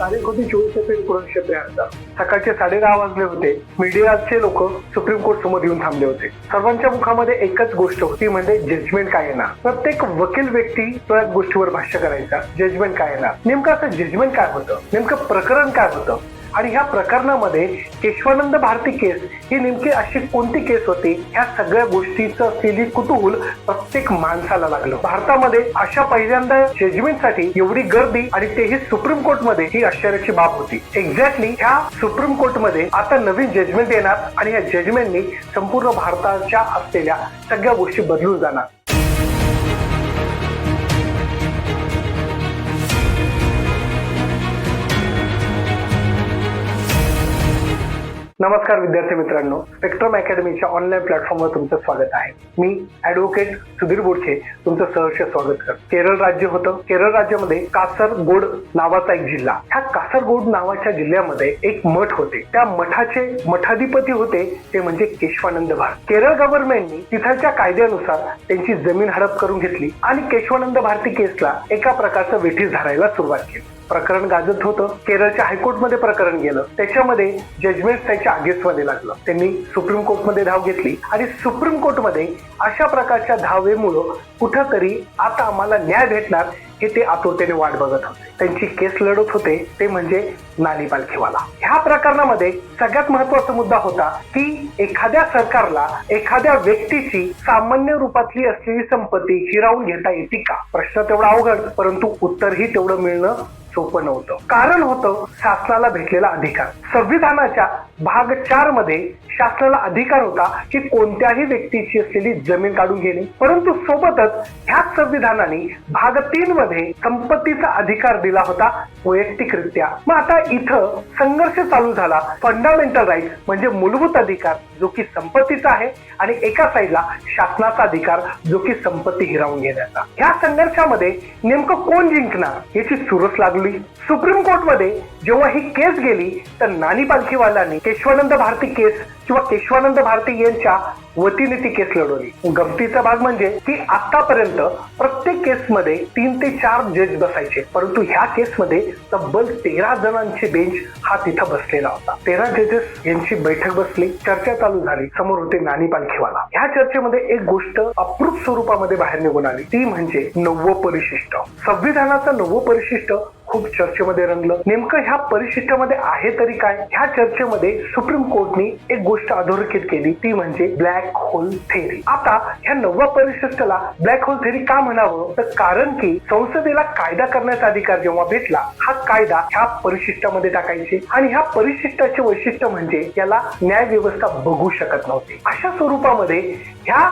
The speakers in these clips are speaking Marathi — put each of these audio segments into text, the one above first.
तारीख होती चोवीस एप्रिल एकोणीसशे त्र्याहत्तर. सकाळचे साडे दहा वाजले होते. मीडियाचे लोक सुप्रीम कोर्ट समोर येऊन थांबले होते. सर्वांच्या मुखामध्ये एकच गोष्ट होती म्हणजे जजमेंट काय येणार? प्रत्येक वकील व्यक्ती त्याच गोष्टीवर भाष्य करायचा. जजमेंट काय येणार? नेमकं असं जजमेंट काय होतं? नेमकं प्रकरण काय होतं? आणि ह्या प्रकरणामध्ये केशवानंद भारती केस ही नेमकी अशी कोणती केस होती? ह्या सगळ्या गोष्टीचं असलेली कुतूहल प्रत्येक माणसाला लागलं. भारतामध्ये अशा पहिल्यांदा जजमेंटसाठी एवढी गर्दी आणि तेही सुप्रीम कोर्टमध्ये ही आश्चर्याची बाब होती. एक्झॅक्टली ह्या सुप्रीम कोर्टमध्ये आता नवीन जजमेंट येणार आणि या जजमेंटनी संपूर्ण भारताच्या असलेल्या सगळ्या गोष्टी बदलून जाणार. नमस्कार विद्यार्थी मित्रांनो स्पेक्ट्रम अकॅडमीच्या ऑनलाईन प्लॅटफॉर्मवर तुमचं स्वागत आहे. मी ऍडव्होकेट सुधीर बोडचे तुमचं सहर्ष स्वागत करतो. केरळ राज्य होतं. केरळ राज्यामध्ये कासरगोड नावाचा एक जिल्हा. ह्या कासरगोड नावाच्या जिल्ह्यामध्ये एक मठ होते. त्या मठाचे मठाधिपती होते ते म्हणजे केशवानंद भारती केरळ गव्हर्नमेंटनी तिथालच्या कायद्यानुसार त्यांची जमीन हडप करून घेतली आणि केशवानंद भारती केसला एका प्रकारचं वेठीस धरायला सुरुवात केली. प्रकरण गाजत होतं. केरळच्या हायकोर्टमध्ये प्रकरण गेलं. त्याच्यामध्ये जजमेंट त्याच्या आगेसमध्ये लागलं. त्यांनी सुप्रीम कोर्टमध्ये धाव घेतली आणि सुप्रीम कोर्टमध्ये अशा प्रकारच्या धावेमुळं कुठंतरी आता आम्हाला न्याय भेटणार हे ते आतुरतेने वाट बघत होते. त्यांची केस लढत होते ते म्हणजे नानी पालखीवाला ह्या प्रकरणामध्ये सगळ्यात महत्त्वाचा मुद्दा होता की एखाद्या सरकारला एखाद्या व्यक्तीची सामान्य रूपातली असलेली संपत्ती हिरावून घेता येते का? प्रश्न तेवढा अवघड परंतु उत्तरही तेवढं मिळणं सोपं नव्हतं. कारण होतं शासनाला भेटलेला अधिकार. संविधानाच्या भाग चारमध्ये शासनाला अधिकार होता की कोणत्याही व्यक्तीची असलेली जमीन काढून घेणे. परंतु सोबतच ह्याच संविधानाने भाग तीन मध्ये संपत्तीचा अधिकार दिला होता वैयक्तिकरित्या. मग आता इथं संघर्ष चालू झाला. फंडामेंटल राईट म्हणजे मूलभूत अधिकार जो की संपत्तीचा आहे आणि एका साईडला शासनाचा अधिकार जो की संपत्ती हिरावून घेण्याचा. ह्या संघर्षामध्ये नेमकं कोण जिंकणार याची चुरस लागली. सुप्रीम कोर्टमध्ये जेव्हा ही केस गेली तर नानी पालखीवालांनी केशवानंद भारती केस किंवा केशवानंद भारती यांच्या वतीने ती केस लढवली. गमतीचा भाग म्हणजे की आतापर्यंत प्रत्येक केसमध्ये तीन ते चार जज बसायचे. परंतु ह्या केसमध्ये तब्बल तेरा जणांची बेंच हा तिथं बसलेला होता. तेरा जजेस यांची बैठक बसली चर्चा चालू झाली. समोर होते नानी पालखीवाला. ह्या चर्चेमध्ये एक गोष्ट अप्रूप स्वरूपामध्ये बाहेर निघून आली. ती म्हणजे नववं परिशिष्ट संविधानाचं नववं परिशिष्ट खूप चर्चेमध्ये रंगलं. नेमकं ह्या परिशिष्टामध्ये आहे तरी काय? ह्या चर्चेमध्ये सुप्रीम कोर्टने एक गोष्ट अधोरेखित केली ती म्हणजे ब्लॅक होल थेरी आता ह्या नवव्या परिशिष्टाला ब्लॅक होल थेरी का म्हणावं? तर कारण की संसदेला कायदा करण्याचा अधिकार जेव्हा भेटला हा कायदा ह्या परिशिष्टामध्ये टाकायचे. आणि ह्या परिशिष्टाचे वैशिष्ट्य म्हणजे याला न्याय व्यवस्था बघू शकत नव्हती. अशा स्वरूपामध्ये ह्या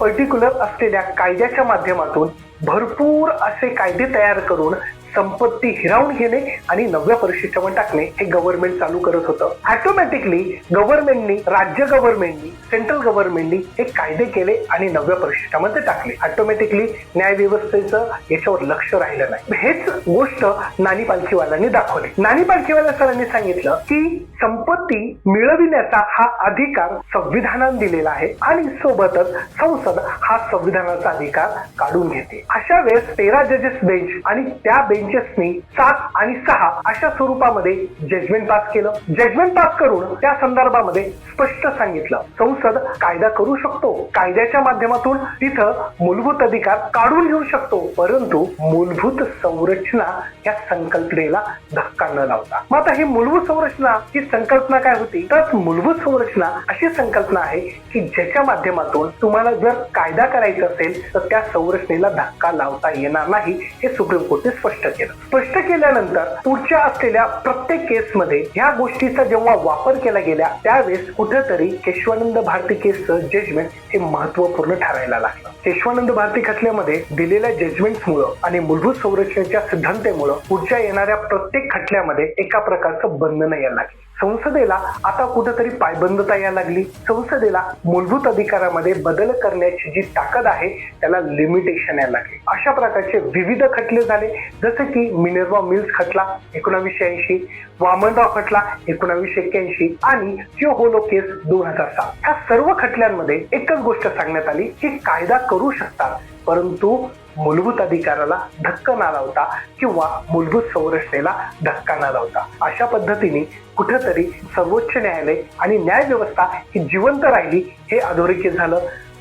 पर्टिक्युलर असलेल्या कायद्याच्या माध्यमातून भरपूर असे कायदे तयार करून संपत्ती हिरावून घेणे आणि नव्या परिशिष्टामध्ये टाकणे हे गव्हर्नमेंट चालू करत होतं. ऑटोमॅटिकली गव्हर्नमेंटनी राज्य गव्हर्नमेंटनी सेंट्रल गव्हर्नमेंटनी हे कायदे केले आणि नव्या परिशिष्टामध्ये टाकले. ऑटोमॅटिकली न्याय व्यवस्थेचं याच्यावर लक्ष राहिलं नाही. हेच गोष्ट नानी पालखीवालांनी दाखवली. नानी पालखीवाला सरांनी सांगितलं की संपत्ती मिळविण्याचा हा अधिकार संविधानाने दिलेला आहे आणि सोबतच संसद हा संविधानाचा अधिकार काढून घेते. अशा वेळेस तेरा जजेस बेंच आणि त्या बेंच बेंचेसनी सात आणि सहा अशा स्वरूपामध्ये जजमेंट पास केलं. जजमेंट पास करून त्या संदर्भामध्ये स्पष्ट सांगितलं. संसद कायदा करू शकतो. कायद्याच्या माध्यमातून तिथं मूलभूत अधिकार काढून घेऊ शकतो. परंतु मूलभूत संरचना या संकल्पनेला धक्का न लावता. मग आता ही मूलभूत संरचना ही संकल्पना काय होती? तर मूलभूत संरचना अशी संकल्पना आहे की ज्याच्या माध्यमातून तुम्हाला जर कायदा करायचा असेल तर त्या संरचनेला धक्का लावता येणार नाही हे सुप्रीम कोर्टने स्पष्ट केलं. स्पष्ट केल्यानंतर पुढच्या असलेल्या प्रत्येक केसमध्ये ह्या गोष्टीचा जेव्हा वापर केला गेला त्यावेळेस कुठेतरी केशवानंद भारती केसचं जजमेंट हे महत्त्वपूर्ण ठरायला लागलं. केशवानंद भारती खटल्यामध्ये दिलेल्या जजमेंटमुळं आणि मूलभूत संरचनेच्या सिद्धांतेमुळं पुढच्या येणाऱ्या प्रत्येक खटल्यामध्ये एका प्रकारचं बंधन यायला लागलं. संसदेला आता कुठेतरी पायबंदता यायला लागली. संसदेला मूलभूत अधिकारामध्ये बदल करण्याची जी ताकद आहे त्याला लिमिटेशन यायला लागली. अशा प्रकारचे विविध खटले झाले. जसे की मिनर्वा मिल्स खटला एकोणावीसशे ऐंशी. वामनराव खटला एकोणावीसशे एक्क्याऐंशी. आणि जिओ होलो केस दोन हजार सात. ह्या सर्व खटल्यांमध्ये एकच गोष्ट सांगण्यात आली की कायदा करू शकतात परंतु मूलभूत अधिकाराला धक्का न लावता किंवा मूलभूत संरचनेला धक्का न लावता. अशा पद्धतीने कुठंतरी सर्वोच्च न्यायालय आणि न्यायव्यवस्था ही जिवंत राहिली हे अधोरेखित झालं.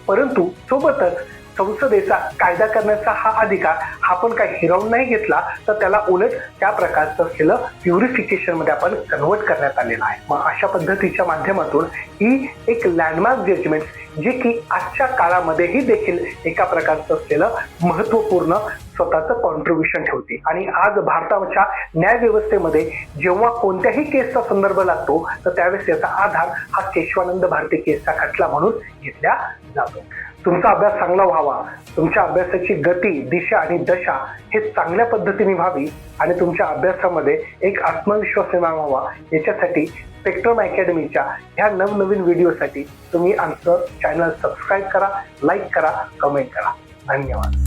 परंतु सोबतच संसदेचा कायदा करण्याचा हा अधिकार हा पण काही हिरावून नाही घेतला तर त्याला उलट त्या प्रकारचं केलं प्युरिफिकेशनमध्ये आपण कन्वर्ट करण्यात आलेलं आहे. मग अशा पद्धतीच्या माध्यमातून ही एक लँडमार्क जजमेंट जे की आजच्या काळामध्येही देखील एका प्रकारचं असलेलं महत्त्वपूर्ण स्वतःचं कॉन्ट्रीब्युशन ठेवते. आणि आज भारताच्या न्याय व्यवस्थेमध्ये जेव्हा कोणत्याही केसचा संदर्भ लागतो तर त्यावेळेस त्याचा आधार हा केशवानंद भारती केसचा खटला म्हणून घेतला जातो. तुमचा अभ्यास चांगला व्हावा. तुमच्या अभ्यासाची गती दिशा आणि दशा हे चांगल्या पद्धतीने व्हावी आणि तुमच्या अभ्यासामध्ये एक आत्मविश्वास निर्माण व्हावा. याच्यासाठी स्पेक्ट्रम अकॅडमीच्या ह्या नवनवीन व्हिडिओसाठी तुम्ही आमचं चॅनल सबस्क्राईब करा लाईक करा कमेंट करा. धन्यवाद.